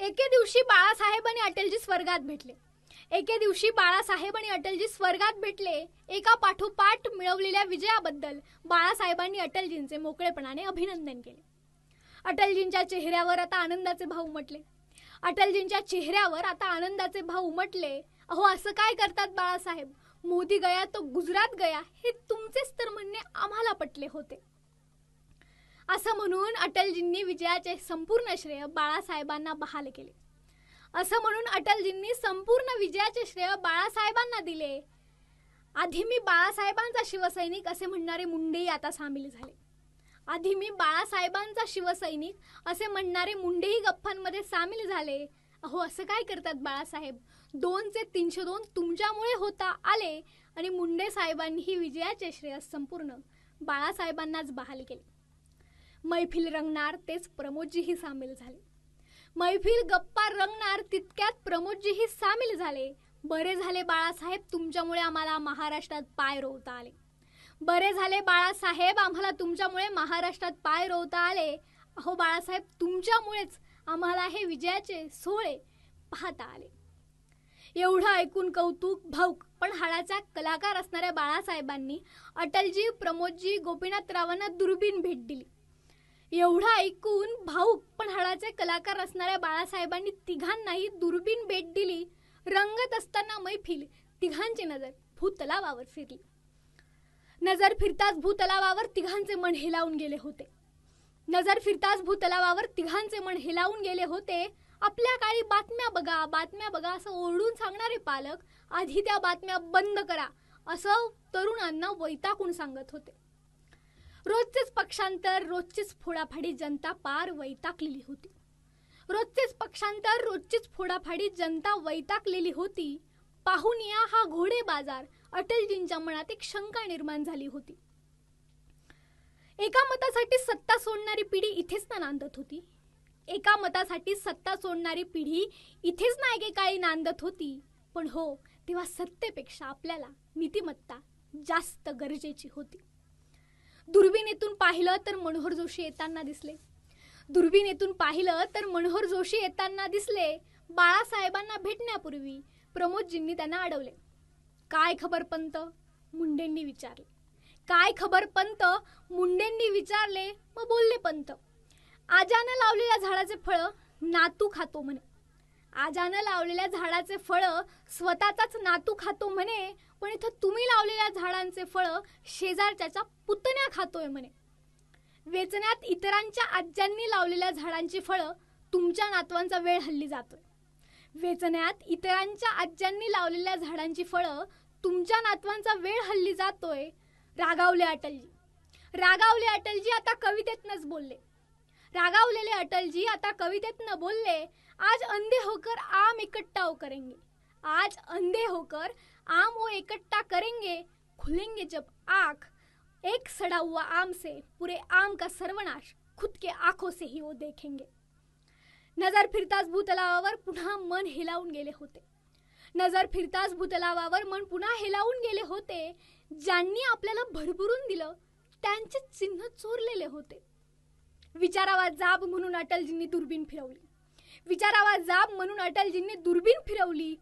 एके दिवशी बाळासाहेब आणि अटलजी स्वर्गात भेटले. एके दिवशी बाळासाहेब आणि अटलजी स्वर्गात भेटले. एका पाठोपाठ मिळवलेल्या विजयाबद्दल बाळासाहेबांनी अटलजींचे मोकळेपणाने अभिनंदन केले. अटलजींच्या चेहऱ्यावर आता आनंदाचे भाव उमटले. अटलजींच्या चेहऱ्यावर आता आनंदाचे भाव उमटले. अहो असं काय करतात बाळासाहेब? मोदी गया तो गुजरात गया हे तुमचेच तर म्हणणे आम्हाला पटले होते. असं म्हणून अटलजींनी विजयाचे संपूर्ण श्रेय बाळासाहेबांना बहाल केले. असं म्हणून अटलजींनी संपूर्ण विजयाचे श्रेय बाळासाहेबांना दिले. आधी मी बाळासाहेबांचा शिवसैनिक असे म्हणणारे मुंडेही आता सामील झाले. आधी मी बाळासाहेबांचा शिवसैनिक असे म्हणणारे मुंडेही गप्पांमध्ये सामील झाले. अहो असं काय करतात बाळासाहेब? दोनचे तीनशे दोन तुमच्यामुळे होता आले आणि मुंडे साहेबांनीही विजयाचे श्रेय संपूर्ण बाळासाहेबांनाच बहाल केले. मैफिल रंगणार तेच प्रमोदजीही सामील झाले. मैफिल गप्पा रंगणार तितक्यात प्रमोदजीही सामील झाले. बरे झाले बाळासाहेब तुमच्यामुळे आम्हाला महाराष्ट्रात पाय रोवता आले. बरे झाले बाळासाहेब आम्हाला तुमच्यामुळे महाराष्ट्रात पाय रोवता आले. अहो बाळासाहेब तुमच्यामुळेच आम्हाला हे विजयाचे सोहळे पाहता आले. एवढं ऐकून कौतुक भाऊक पण हाडाचा कलाकार असणाऱ्या बाळासाहेबांनी अटलजी प्रमोदजी गोपीनाथरावांना दुर्बीण भेट दिली. एवढं ऐकून भाऊक पण हाडाचे कलाकार असणाऱ्या बाळासाहेबांनी तिघांनाही दुर्बीण भेट दिली. रंगत असताना मैफिल तिघांची नजर भूतलावावर फिरली. नजर फिरताच भूतलावावर तिघांचे मन हेलावून गेले होते. नजर फिरताच भूतलावावर तिघांचे मन हेलावून गेले होते. आपल्या काळी बातम्या बघा बातम्या बघा असं ओरडून सांगणारे पालक आधी त्या बातम्या बंद करा असं तरुणांना वैताकून सांगत होते. रोजचेच पक्षांतर रोजचीच फोडाफाडी जनता पार वैतागलेली होती. रोजचेच पक्षांतर रोजचीच फोडाफाडी जनता वैतागलेली होती. पाहून या हा घोडे बाजार अटलजींच्या मनात एक शंका निर्माण झाली होती. एका मतासाठी सत्ता सोडणारी पिढी इथेच ना नांदत होती. एका मतासाठी सत्ता सोडणारी पिढी इथेच ना एकेकाळी नांदत होती. पण हो तेव्हा सत्तेपेक्षा आपल्याला नीतिमत्ता जास्त गरजेची होती. दुर्बिणीतून पाहिलं तर मनोहर जोशी येताना दिसले. दुर्बिणीतून पाहिलं तर मनोहर जोशी येताना दिसले. बाळासाहेबांना भेटण्यापूर्वी प्रमोदजींनी त्यांना अडवले. काय खबर पंत? मुंडेंनी विचारले. काय खबर पंत? मुंडेंनी विचारले मग बोलले पंत. आजानं लावलेल्या झाडाचे फळं नातू खातो म्हणे. आजानं लावलेल्या झाडाचे फळ स्वतःचाच नातू खातो म्हणे पण इथं तुम्ही लावलेल्या झाडांचे फळ शेजारच्याच्या पुतण्या खातोय म्हणे. वेचण्यात इतरांच्या आज्यांनी लावलेल्या झाडांची फळं तुमच्या नातवांचा वेळ हल्ली जातोय. वेचण्यात इतरांच्या आज्यांनी लावलेल्या झाडांची फळं तुमच्या नातवांचा वेळ हल्ली जातोय. रागावले अटलजी. रागावले अटलजी आता कवितेतनच बोलले. रागावलेले अटलजी आता कवितेतनं बोलले आज अंधे होकर आम इकट्ठा हो करेंगे. आज अंधे होकर आम वो इकट्ठा करेंगे खुलेंगे जब आँख. एक सड़ा हुआ आम से पूरे आम का सर्वनाश खुद के आंखों से ही वो देखेंगे. नजर फिरताच भूतलावावर पुन्हा मन हेलावून गेले होते. नजर फिरताच भूतलावावर मन पुन्हा हेलावून गेले होते. ज्यांनी आपल्याला भरभरून दिलं त्यांचे चिन्ह चोरलेले होते. विचारावा जाब म्हणून अटलजींनी दुर्बीण फिरवली. विचारावा जाब म्हणून अटलजींनी दुर्बीण फिरवली.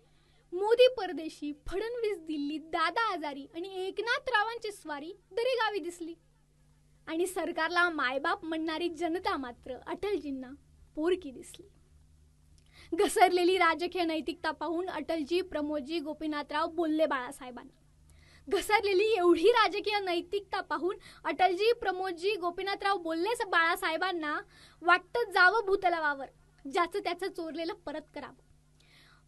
मोदी परदेशी फडणवीस दिल्ली दादा आजारी आणि एकनाथ रावांची स्वारी दरेगावी दिसली. आणि सरकारला मायबाप म्हणणारी जनता मात्र अटलजींना पोरकी दिसली. घसरलेली राजकीय नैतिकता पाहून अटलजी प्रमोदजी गोपीनाथराव बोलले बाळासाहेबांना. घसरलेली एवढी राजकीय नैतिकता पाहून अटलजी प्रमोदजी गोपीनाथराव बोललेच बाळासाहेबांना वाटतं जावं भूतलावावर. ज्याचं त्याचं चोरलेलं परत करावं.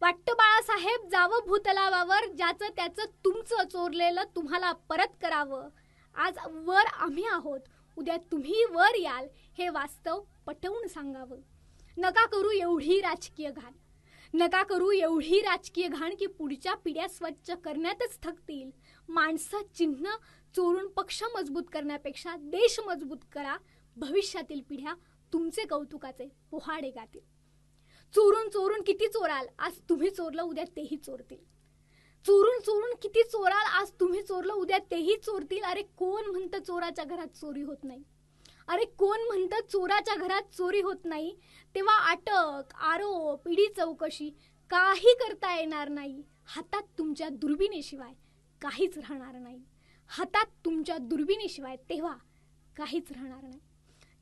वाटतं बाळासाहेब जावं भूतलावावर ज्याचं त्याचं तुमचं चोरलेलं तुम्हाला परत करावं. आज वर आम्ही आहोत. उद्या तुम्ही वर याल हे वास्तव पटवून सांगावं. नका करू एवढी राजकीय घाण. नका करू एवढी राजकीय घाण की पुढच्या पिढ्या स्वच्छ करण्यातच थकतील. माणसं चिन्ह चोरून पक्ष मजबूत करण्यापेक्षा देश मजबूत करा. भविष्यातील पिढ्या तुमचे कौतुकाचे पोहाडे गातील. चोरून चोरून किती चोराल आज तुम्ही चोरलं उद्या तेही चोरतील. चोरून चोरून किती चोराल आज तुम्ही चोरलं उद्या तेही चोरतील. अरे कोण म्हणतं चोराच्या घरात चोरी होत नाही? अरे कोण म्हणतं चोराच्या घरात चोरी होत नाही? तेव्हा अटक आरोप इडी चौकशी काही करता येणार नाही. हातात तुमच्या दुर्बिणीशिवाय काहीच राहणार नाही. हातात तुमच्या दुर्बिणीशिवाय तेव्हा काहीच राहणार नाही.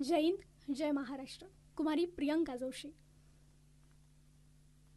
जय हिंद जय महाराष्ट्र. कुमारी प्रियंका जोशी.